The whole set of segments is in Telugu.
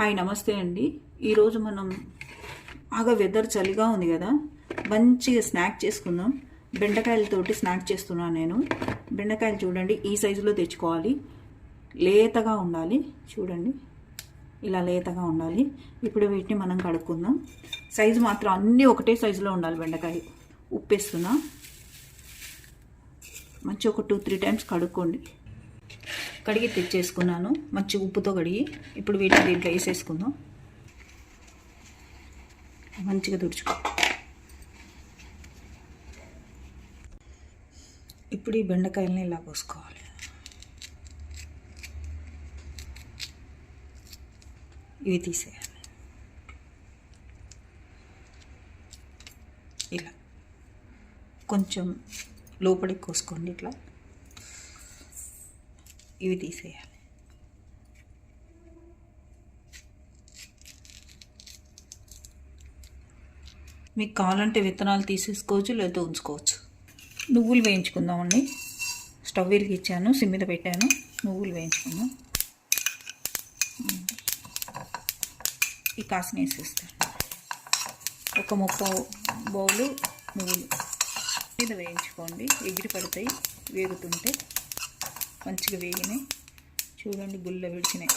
హాయ్ నమస్తే అండి. ఈరోజు మనం బాగా వెదర్ చలిగా ఉంది కదా. మంచిగా స్నాక్ చేసుకుందాం. బెండకాయలతోటి స్నాక్ చేస్తున్నాను నేను. బెండకాయలు చూడండి ఈ సైజులో తెచ్చుకోవాలి. లేతగా ఉండాలి. చూడండి ఇలా లేతగా ఉండాలి. ఇప్పుడు వీటిని మనం కడుక్కుందాం. సైజు మాత్రం అన్నీ ఒకటే సైజులో ఉండాలి బెండకాయ ఉప్పేస్తున్నా. మంచి ఒక టూ త్రీ టైమ్స్ కడుక్కోండి. కడిగి తెచ్చేసుకున్నాను. మంచి ఉప్పుతో కడిగి ఇప్పుడు వీటిని దీంట్లో వేసేసుకుందాం. మంచిగా తుడుచుకో. ఇప్పుడు ఈ బెండకాయలని ఇలా పోసుకోవాలి. ఇవి తీసేయాలి. ఇలా. కొంచెం లోపలికి కోసుకోండి ఇట్లా. ఇవి తీసేయాలి. మీకు కావాలంటే విత్తనాలు తీసేసుకోవచ్చు లేదా ఉంచుకోవచ్చు. నువ్వులు వేయించుకుందామండి. స్టవ్ వెలిగించాను సిమ్ మీద పెట్టాను. నువ్వులు వేయించుకుందాం. ఈ కాసిన వేసేస్తాను. ఒక ముక్క బౌలు నువ్వులు. మీద వేయించుకోండి. ఎగిరి పడతాయి వేగుతుంటే. మంచిగా వేగినాయి. చూడండి గుల్ల విడిచినాయి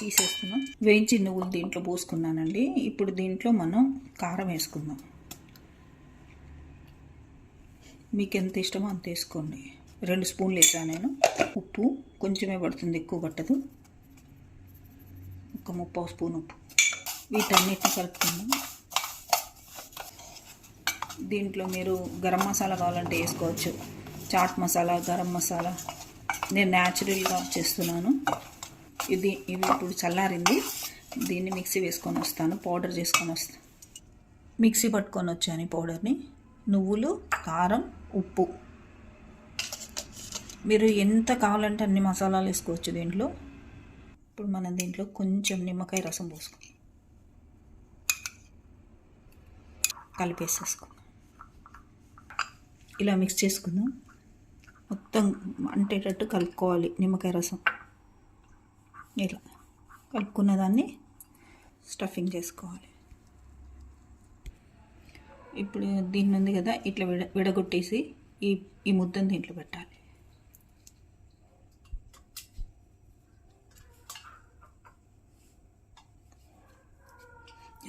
తీసేస్తున్నాం. వేయించి నువ్వులు దీంట్లో పోసుకున్నానండి. ఇప్పుడు దీంట్లో మనం కారం వేసుకుందాం. మీకు ఎంత ఇష్టమో అంత వేసుకోండి. రెండు స్పూన్లు వేసాను నేను. ఉప్పు కొంచెమే పడుతుంది ఎక్కువ పట్టదు. ఒక ముప్పావు స్పూన్ ఉప్పు. వీటన్నిటిని కలుపుకుందాం. దీంట్లో మీరు గరం మసాలా కావాలంటే వేసుకోవచ్చు. చాట్ మసాలా గరం మసాలా. నేను న్యాచురల్గా చేస్తున్నాను. ఇది ఇవి ఇప్పుడు చల్లారింది. దీన్ని మిక్సీ వేసుకొని వస్తాను పౌడర్ చేసుకొని వస్తాను మిక్సీ పట్టుకొని వచ్చాను ఈ పౌడర్ని. నువ్వులు కారం ఉప్పు. మీరు ఎంత కావాలంటే అన్ని మసాలాలు వేసుకోవచ్చు దీంట్లో. ఇప్పుడు మనం దీంట్లో కొంచెం నిమ్మకాయ రసం పోసుకుందాం. కలిపేసేసుకుందాం. ఇలా మిక్స్ చేసుకుందాం. మొత్తం అంటేటట్టు కలుపుకోవాలి నిమ్మకాయ రసం. ఇలా కలుపుకున్న దాన్ని స్టఫింగ్ చేసుకోవాలి. ఇప్పుడు దీన్ని ఉంది కదా ఇట్లా విడ విడగొట్టేసి ఈ ఈ ముద్దను దీంట్లో పెట్టాలి.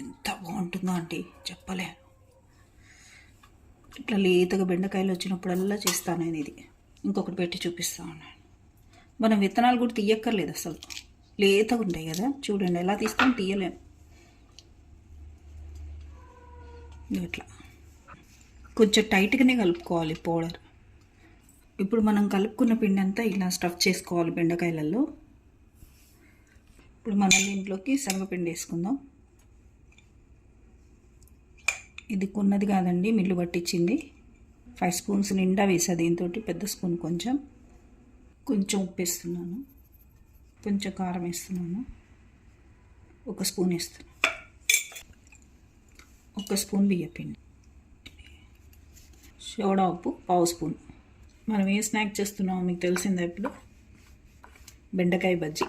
ఎంత బాగుంటుందో ఆంటీ చెప్పలే ఇట్లా లేతగా బెండకాయలు వచ్చినప్పుడల్లా చేస్తాను నేను ఇది. ఇంకొకటి పెట్టి చూపిస్తా ఉన్నాను. మనం విత్తనాలు కూడా తీయక్కర్లేదు అసలు. లేతగా ఉంటాయి కదా చూడండి ఎలా తీస్తాం తీయలేము. ఇట్లా. కొంచెం టైట్గానే కలుపుకోవాలి పౌడర్. ఇప్పుడు మనం కలుపుకున్న పిండి అంతా ఇలా స్టఫ్ చేసుకోవాలి బెండకాయలలో. ఇప్పుడు మనం దీంట్లోకి శనగపిండి వేసుకుందాం. ఇది కొన్నది కాదండి మిల్లు పట్టించింది. ఫైవ్ స్పూన్స్ నిండా వేసా. దీంతో పెద్ద స్పూన్ కొంచెం. కొంచెం ఉప్పు వేస్తున్నాను. కొంచెం కారం వేస్తున్నాను. ఒక స్పూన్ వేస్తున్నాను ఒక స్పూన్ బియ్యపిండి. సోడా ఉప్పు పావు స్పూన్. మనం ఏ స్నాక్ చేస్తున్నామో మీకు తెలిసిందే ఇప్పుడు? బెండకాయ బజ్జీ.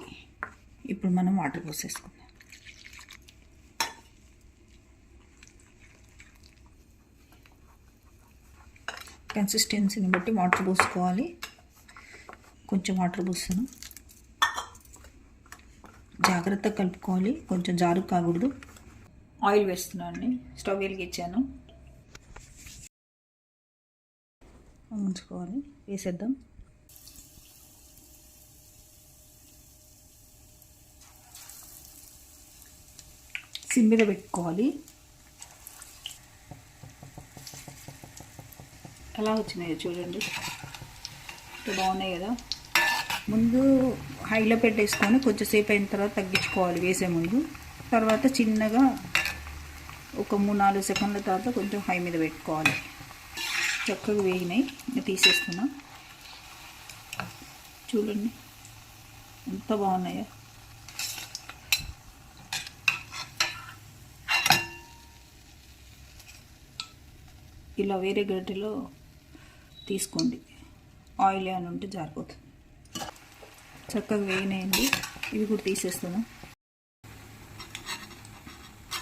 ఇప్పుడు మనం వాటర్ పోసేసుకుంటాం కన్సిస్టెన్సీని బట్టి వాటర్ పోసుకోవాలి. కొంచెం వాటర్ పోస్తాను జాగ్రత్తగా కలుపుకోవాలి. కొంచెం జారు కాకూడదు. ఆయిల్ వేస్తున్నాను అండి. స్టవ్ వెలిగించాను. ఉంచుకోవాలి. వేసేద్దాం. సిమ్ మీద పెట్టుకోవాలి. ఎలా వచ్చినాయో చూడండి. బాగున్నాయి కదా. ముందు హైలో పెట్టేసుకొని కొంచెంసేపు అయిన తర్వాత తగ్గించుకోవాలి వేసే ముందు. తర్వాత చిన్నగా ఒక మూడు నాలుగు సెకండ్ల తర్వాత కొంచెం హై మీద పెట్టుకోవాలి. చక్కగా వేగినాయి. తీసేస్తున్నా. చూడండి. ఎంత బాగున్నాయో. ఇలా వేరే గడ్డలో తీసుకోండి. ఆయిల్ అని ఉంటే జారిపోతుంది. చక్కగా వేగినాయండి ఇవి కూడా తీసేస్తాను.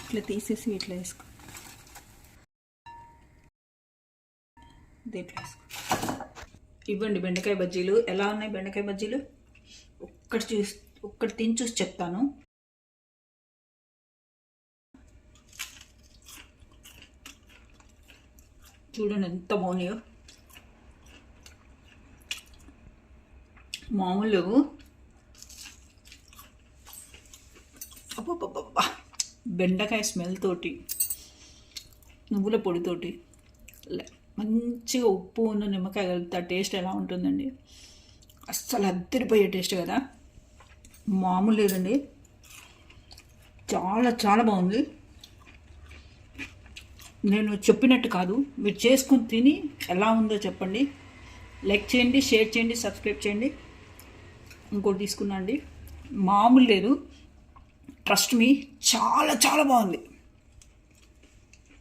ఇట్లా తీసేసి ఇట్లా వేసుకో. దీంట్లో వేసుకో. ఇవ్వండి బెండకాయ బజ్జీలు. ఎలా ఉన్నాయి బెండకాయ బజ్జీలు? ఒక్కటి చూసి ఒక్కటి తిని చూసి చెప్తాను. చూడండి ఎంత బాగున్నాయో. మామూలు. బెండకాయ స్మెల్ తోటి నువ్వుల పొడితోటి మంచిగా ఉప్పు ఉన్న నిమ్మకాయ కలిపితే టేస్ట్ ఎలా ఉంటుందండి? అస్సలు అద్దరిపోయే టేస్ట్ కదా. మామూలు లేదండి. చాలా చాలా బాగుంది. నేను చెప్పినట్టు కాదు. మీరు చేసుకుని తిని ఎలా ఉందో చెప్పండి. లైక్ చేయండి షేర్ చేయండి సబ్స్క్రైబ్ చేయండి. ఇంకోటి తీసుకున్నా అండి. మామూలు లేదు. ట్రస్ట్ మీ చాలా చాలా బాగుంది.